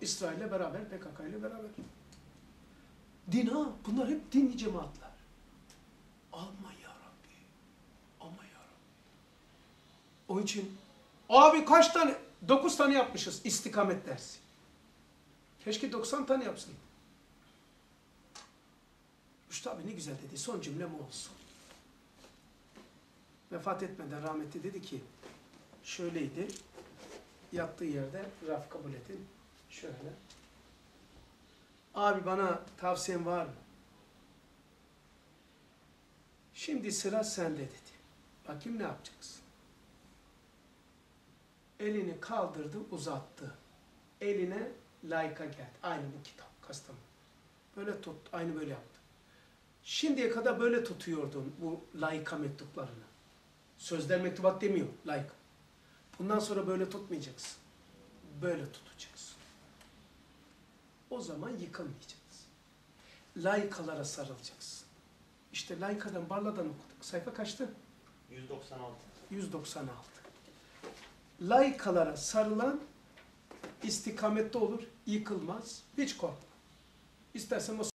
İsrail'le beraber, PKK ile beraber. Din ha, bunlar hep dinli cemaatler. Aman ya Rabbi. Aman ya Rabbi. Onun için abi kaç tane? 9 tane yapmışız istikamet dersi. Keşke 90 tane yapsın. Rüştü abi ne güzel dedi. Son cümlem o olsun. Vefat etmeden rahmetli dedi ki şöyleydi. Yattığı yerde raf kabul edin. Şöyle. Abi bana tavsiyen var mı? Şimdi sıra sende dedi. Bakayım ne yapacaksın? Elini kaldırdı, uzattı. Eline layıka geldi. Aynı bu kitap, Kastamonu. Böyle tut, aynı böyle yaptı. Şimdiye kadar böyle tutuyordun bu layıka mektuplarını. Sözler mektubat demiyor, layıka. Bundan sonra böyle tutmayacaksın. Böyle tutacaksın. O zaman yıkılmayacaksın. Layıkalara sarılacaksın. İşte layıkadan barladan okuduk. Sayfa kaçtı? 196. 196. Layıkalara sarılan istikamette olur, yıkılmaz, hiç korkma. İstersen o